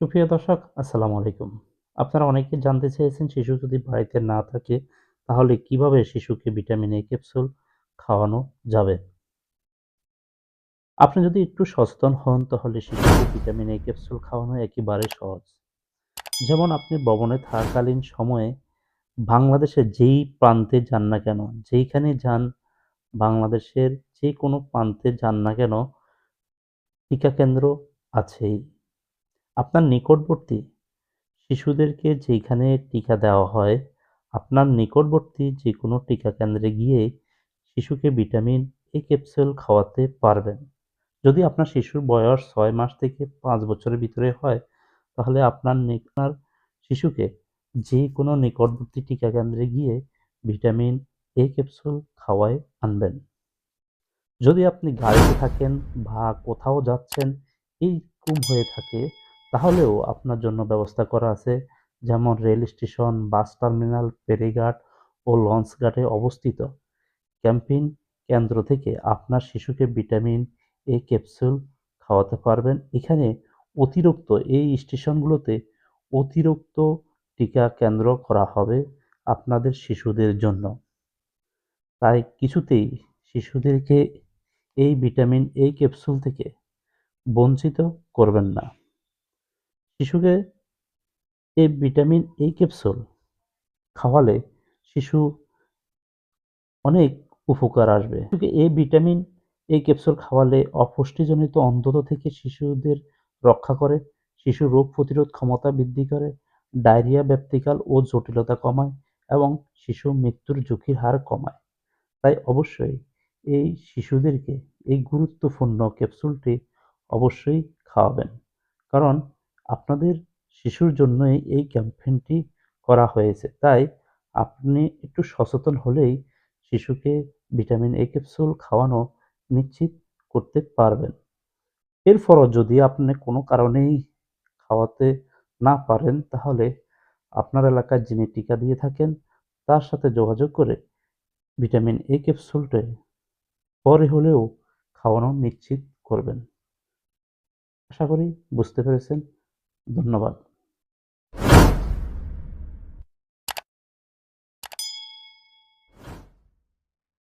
সুপ্রিয় দর্শক, আসসালামু আলাইকুম। আপনারা অনেকে জানতে চেয়েছেন শিশু যদি বাড়িতে না থাকে, তাহলে কীভাবে শিশুকে ভিটামিন এ ক্যাপসুল খাওয়ানো যাবে? আপনি যদি একটু সচেতন হন, তাহলে শিশুকে ভিটামিন এ ক্যাপসুল খাওয়ানো একেবারে সহজ। যেমন আপনি ভবনে থাকাকালীন সময়ে বাংলাদেশের যেই প্রান্তে যান না কেন, যেইখানে যান, বাংলাদেশের যে কোনো প্রান্তে যান না কেন, টিকা কেন্দ্র আছেই। আপনার নিকটবর্তী শিশুদেরকে যেখানে টিকা দেওয়া হয়, আপনার নিকটবর্তী যে কোনো টিকা কেন্দ্রে গিয়ে শিশুকে ভিটামিন, এ ক্যাপসুল খাওয়াতে পারবেন। যদি আপনার শিশুর বয়স ছয় মাস থেকে পাঁচ বছরের ভিতরে হয়, তাহলে আপনার আপনার শিশুকে যে কোনো নিকটবর্তী টিকা কেন্দ্রে গিয়ে ভিটামিন, এ ক্যাপসুল খাওয়ায় আনবেন। যদি আপনি গাড়িতে থাকেন বা কোথাও যাচ্ছেন, এই এইরকম হয়ে থাকে তাহলেও আপনার জন্য ব্যবস্থা করা আছে, যেমন রেল স্টেশন, বাস টার্মিনাল, ফেরিঘাট ও লঞ্চ ঘাটে অবস্থিত। ক্যাম্পিং কেন্দ্র থেকে আপনার শিশুকে ভিটামিন, এ ক্যাপসুল খাওয়াতে পারবেন। এখানে অতিরিক্ত এই স্টেশনগুলোতে অতিরিক্ত টিকা কেন্দ্র করা হবে আপনাদের শিশুদের জন্য। তাই কিছুতেই শিশুদেরকে এই ভিটামিন এই ক্যাপসুল থেকে বঞ্চিত করবেন না। শিশুকে এই ভিটামিন এই ক্যাপসুল খাওয়ালে শিশু অনেক উপকার আসবে। শিশুকে এই ভিটামিন এই ক্যাপসুল খাওয়ালে অপুষ্টিজনিত অন্ধত্ব থেকে শিশুদের রক্ষা করে, শিশু রোগ প্রতিরোধ ক্ষমতা বৃদ্ধি করে, ডায়রিয়া ব্যাপ্তিকাল ও জটিলতা কমায় এবং শিশু মৃত্যুর ঝুঁকির হার কমায়। তাই অবশ্যই এই শিশুদেরকে এই গুরুত্বপূর্ণ ক্যাপসুলটি অবশ্যই খাওয়াবেন। কারণ আপনাদের শিশুর জন্যই এই ক্যাম্পেইনটি করা হয়েছে। তাই আপনি একটু সচেতন হলেই শিশুকে ভিটামিন এ ক্যাপসুল খাওয়ানো নিশ্চিত করতে পারবেন। এরপরও যদি আপনি কোনো কারণেই খাওয়াতে না পারেন, তাহলে আপনার এলাকায় যিনি টিকা দিয়ে থাকেন, তার সাথে যোগাযোগ করে ভিটামিন এ ক্যাপসুলটা পরে হলেও খাওয়ানো নিশ্চিত করবেন। আশা করি বুঝতে পেরেছেন। ধন্যবাদ।